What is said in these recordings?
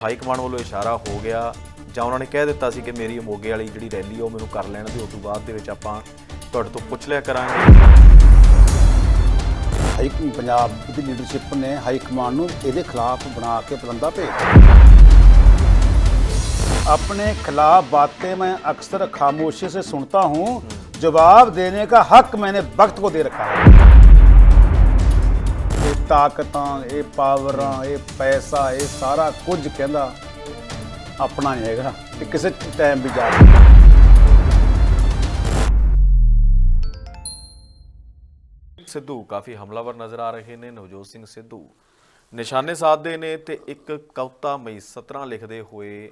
High command ਵੱਲੋਂ ਇਸ਼ਾਰਾ ਹੋ ਗਿਆ ਜਾਂ ਉਹਨਾਂ ਨੇ ਕਹਿ ਦਿੱਤਾ ਸੀ ਕਿ ਮੇਰੀ ਮੋਗੇ ਵਾਲੀ ਜਿਹੜੀ ਰੈਲੀ ਆ ਉਹ ਮੈਨੂੰ ਕਰ ਲੈਣ ਦਿਓ ਉਸ ਤੋਂ ਬਾਅਦ ਦੇ ਵਿੱਚ ਆਪਾਂ ਤੁਹਾਡੇ ਤੋਂ ਪੁੱਛ ਲਿਆ ਕਰਾਂਗੇ ਹਾਈ ਪੰਜਾਬ ਦੀ ਲੀਡਰਸ਼ਿਪ ਨੇ ਹਾਈ ਕਮਾਂਡ ਨੂੰ ਇਹਦੇ ਖਿਲਾਫ ਬਣਾ ਕੇ ਪਲੰਦਾ ਭੇਜ अपने खिलाफ बातें मैं अक्सर खामोशी से सुनता हूं जवाब देने का हक मैंने वक्त को दे रखा है ਇਹ ਤਾਕਤਾਂ, ਇਹ ਪਾਵਰਾਂ, ਇਹ ਪੈਸਾ, ਇਹ ਸਾਰਾ ਕੁਝ ਕਹਿੰਦਾ ਆਪਣਾ ਨਹੀਂ ਹੈਗਾ ਇਹ ਕਿਸੇ ਟਾਈਮ ਵੀ ਜਾ ਸਿੱਧੂ, ਕਾਫੀ ਹਮਲਾਵਰ ਨਜ਼ਰ ਆ ਰਹੇ ਨੇ, ਨਵਜੋਤ ਸਿੰਘ ਸਿੱਧੂ। ਨਿਸ਼ਾਨੇ ਸਾਧਦੇ ਨੇ ਤੇ ਇੱਕ ਕਵਿਤਾ ਮਈ 17 ਲਿਖਦੇ ਹੋਏ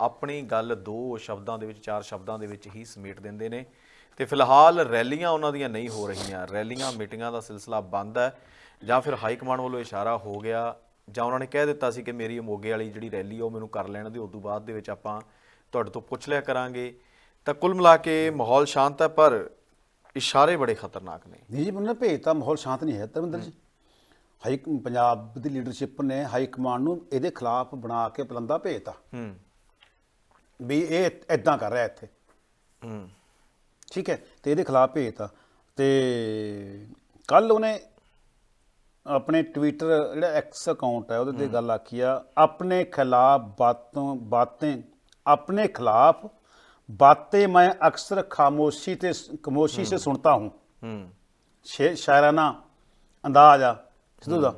ਆਪਣੀ ਗੱਲ ਦੋ ਸ਼ਬਦਾਂ ਦੇ ਵਿੱਚ, ਚਾਰ ਸ਼ਬਦਾਂ ਦੇ ਵਿੱਚ ਹੀ ਸਮੇਟ ਦਿੰਦੇ ਨੇ। ਤੇ ਫਿਲਹਾਲ ਰੈਲੀਆਂ ਉਹਨਾਂ ਦੀਆਂ ਨਹੀਂ ਹੋ ਰਹੀਆਂ। ਰੈਲੀਆਂ ਮੀਟਿੰਗਾਂ ਦਾ ਸਿਲਸਿਲਾ ਬੰਦ ਹੈ ਜਾਂ ਫਿਰ ਹਾਈ ਕਮਾਂਡ ਵੱਲੋਂ ਇਸ਼ਾਰਾ ਹੋ ਗਿਆ ਜਾਂ ਉਹਨਾਂ ਨੇ ਕਹਿ ਦਿੱਤਾ ਸੀ ਕਿ ਮੇਰੀ ਮੋਗੇ ਵਾਲੀ ਜਿਹੜੀ ਰੈਲੀ ਉਹ ਮੈਨੂੰ ਕਰ ਲੈਣ ਉਸ ਤੋਂ ਬਾਅਦ ਦੇ ਵਿੱਚ ਆਪਾਂ ਤੁਹਾਡੇ ਤੋਂ ਪੁੱਛ ਲਿਆ ਕਰਾਂਗੇ। ਤਾਂ ਕੁੱਲ ਮਿਲਾ ਕੇ ਮਾਹੌਲ ਸ਼ਾਂਤ ਹੈ ਪਰ ਇਸ਼ਾਰੇ ਬੜੇ ਖਤਰਨਾਕ ਨੇ। ਨਹੀਂ ਜੀ ਉਹਨਾਂ ਨੇ ਭੇਜਤਾ ਮਾਹੌਲ ਸ਼ਾਂਤ ਨਹੀਂ ਹੈ। ਧਰਮਿੰਦਰ ਜੀ ਹਾਈ ਪੰਜਾਬ ਦੀ ਲੀਡਰਸ਼ਿਪ ਨੇ ਹਾਈ ਕਮਾਂਡ ਨੂੰ ਇਹਦੇ ਖਿਲਾਫ ਬਣਾ ਕੇ ਪਲੰਦਾ ਭੇਜਤਾ। ਹੂੰ। ਵੀ ਇਹ ਇਦਾਂ ਕਰ ਰਿਹਾ ਇੱਥੇ। ਹੂੰ। ਠੀਕ ਹੈ ਤੇ ਇਹਦੇ ਖਿਲਾਫ ਭੇਜਤਾ ਤੇ ਕੱਲ ਉਹਨੇ ਆਪਣੇ ਟਵਿੱਟਰ ਜਿਹੜਾ ਐਕਸ ਅਕਾਊਂਟ ਹੈ ਉਹਦੇ ਤੇ ਗੱਲ ਆਖੀ ਆ ਆਪਣੇ ਖਿਲਾਫ ਬਾਤੋਂ ਬਾतें ਆਪਣੇ ਖਿਲਾਫ बातें मैं अक्सर खामोशी से खामोशी से सुनता हूँ शायराना अंदाज आ सिद्धू का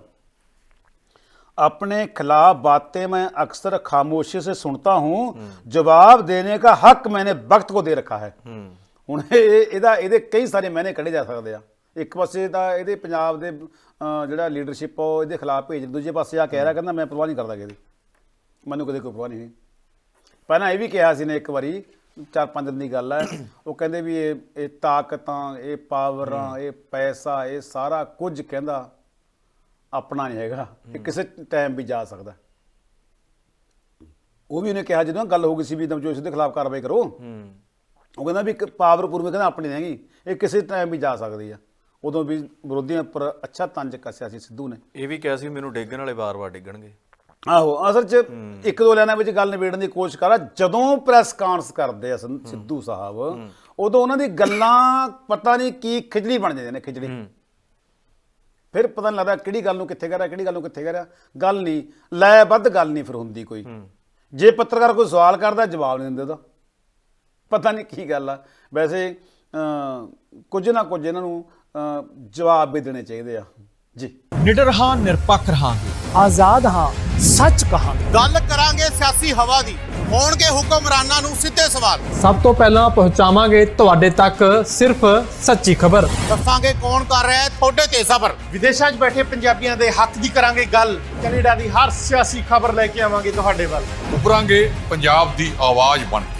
अपने खिलाफ बातें मैं अक्सर खामोशी से सुनता हूँ जवाब देने का हक मैंने वक्त को दे रखा है ਹੁਣ ਇਹ ਇਹਦਾ ਇਹਦੇ ਕਈ ਸਾਰੇ ਮਾਇਨੇ ਕੱਢੇ ਜਾ ਸਕਦੇ ਆ। ਇੱਕ ਪਾਸੇ ਤਾਂ ਇਹਦੇ ਪੰਜਾਬ ਦੇ ਜਿਹੜਾ ਲੀਡਰਸ਼ਿਪ ਉਹ ਇਹਦੇ ਖਿਲਾਫ ਭੇਜ ਦੂਜੇ ਪਾਸੇ ਆ ਕਹਿ ਰਿਹਾ ਕਹਿੰਦਾ ਮੈਂ ਪਰਵਾਹ ਨਹੀਂ ਕਰਦਾ ਕਿਹਦੀ ਮੈਨੂੰ ਕਦੇ ਕੋਈ ਪਰਵਾਹ ਨਹੀਂ ਪਹਿਲਾਂ ਇਹ ਵੀ ਕਿਹਾ ਸੀ ਨੇ ਇੱਕ ਵਾਰੀ ਚਾਰ ਪੰਜ ਦਿਨ ਦੀ ਗੱਲ ਹੈ ਉਹ ਕਹਿੰਦੇ ਵੀ ਇਹ ਇਹ ਤਾਕਤਾਂ ਇਹ ਪਾਵਰਾਂ ਇਹ ਪੈਸਾ ਇਹ ਸਾਰਾ ਕੁਝ ਕਹਿੰਦਾ ਆਪਣਾ ਨਹੀਂ ਹੈਗਾ। ਇਹ ਕਿਸੇ ਟਾਈਮ ਵੀ ਜਾ ਸਕਦਾ। ਉਹ ਵੀ ਉਹਨੇ ਕਿਹਾ ਜਦੋਂ ਗੱਲ ਹੋ ਗਈ ਸੀ ਵੀ ਸਿੰਘ ਦੇ ਖਿਲਾਫ ਕਾਰਵਾਈ ਕਰੋ। ਹੂੰ। ਉਹ ਕਹਿੰਦਾ ਵੀ ਇੱਕ ਪਾਵਰ ਪੂਰਵ ਕਹਿੰਦਾ ਆਪਣੀ ਨਹੀਂ ਹੈਗੀ। ਇਹ ਕਿਸੇ ਟਾਈਮ ਵੀ ਜਾ ਸਕਦੀ ਆ। ਉਦੋਂ ਵੀ ਵਿਰੋਧੀਆਂ ਉੱਪਰ ਅੱਛਾ ਤੰਜ ਕੱਸਿਆ ਸੀ ਸਿੱਧੂ ਨੇ। ਇਹ ਵੀ ਕਿਹਾ ਸੀ ਮੈਨੂੰ ਡੇਗਣ ਵਾਲੇ ਵਾਰ-ਵਾਰ ਡਿੱਗਣਗੇ। ਆਹੋ ਅਸਲ 'ਚ ਇੱਕ ਦੋ ਲਾਈਨਾਂ ਵਿੱਚ ਗੱਲ ਨਿਬੇੜਨ ਦੀ ਕੋਸ਼ਿਸ਼ ਕਰਾ ਜਦੋਂ ਪ੍ਰੈਸ ਕਾਨਫਰੰਸ ਕਰਦੇ ਆ ਸਿੱਧੂ ਸਾਹਿਬ ਉਦੋਂ ਉਹਨਾਂ ਦੀ ਗੱਲਾਂ ਪਤਾ ਨਹੀਂ ਕੀ ਖਿਚੜੀ ਬਣ ਜਾਂਦੀਆਂ ਨੇ ਖਿਚੜੀ ਫਿਰ ਪਤਾ ਨਹੀਂ ਲੱਗਦਾ ਕਿਹੜੀ ਗੱਲ ਨੂੰ ਕਿੱਥੇ ਕਹਿ ਰਿਹਾ ਕਿਹੜੀ ਗੱਲ ਨੂੰ ਕਿੱਥੇ ਕਹਿ ਰਿਹਾ। ਗੱਲ ਨਹੀਂ ਲੈ ਵੱਧ ਗੱਲ ਨਹੀਂ ਫਿਰ ਹੁੰਦੀ ਕੋਈ। ਜੇ ਪੱਤਰਕਾਰ ਕੋਈ ਸਵਾਲ ਕਰਦਾ ਜਵਾਬ ਨਹੀਂ ਦਿੰਦੇ ਉਹਦਾ। ਪਤਾ ਨਹੀਂ ਕੀ ਗੱਲ ਆ। ਵੈਸੇ ਕੁਝ ਨਾ ਕੁਝ ਇਹਨਾਂ ਨੂੰ ਜਵਾਬ ਵੀ ਦੇਣੇ ਚਾਹੀਦੇ ਆ। ਜੀ। ਨਿਡਰ ਹਾਂ ਨਿਰਪੱਖ ਰਹਾਂਗੇ। ਆਜ਼ਾਦ ਹਾਂ ਸੱਚ ਕਹਾਂਗੇ। ਗੱਲ ਕਰਾਂਗੇ ਸਿਆਸੀ ਹਵਾ ਦੀ। ਹੋਣਗੇ ਹੁਕਮਰਾਨਾਂ ਨੂੰ ਸਿੱਧੇ ਸਵਾਲ। ਸਭ ਤੋਂ ਪਹਿਲਾਂ ਪਹੁੰਚਾਵਾਂਗੇ ਤੁਹਾਡੇ ਤੱਕ ਸਿਰਫ ਸੱਚੀ ਖਬਰ। ਦੱਸਾਂਗੇ ਕੌਣ ਕਰ ਰਿਹਾ ਹੈ ਤੁਹਾਡੇ ਤੇ ਸਬਰ। ਵਿਦੇਸ਼ਾਂ 'ਚ ਬੈਠੇ ਪੰਜਾਬੀਆਂ ਦੇ ਹੱਕ ਦੀ ਕਰਾਂਗੇ ਗੱਲ। ਕੈਨੇਡਾ ਦੀ ਹਰ ਸਿਆਸੀ ਖਬਰ ਲੈ ਕੇ ਆਵਾਂਗੇ ਤੁਹਾਡੇ ਵੱਲ। ਉਭਰਾਂਗੇ ਪੰਜਾਬ ਦੀ ਆਵਾਜ਼ ਬਣ ਕੇ।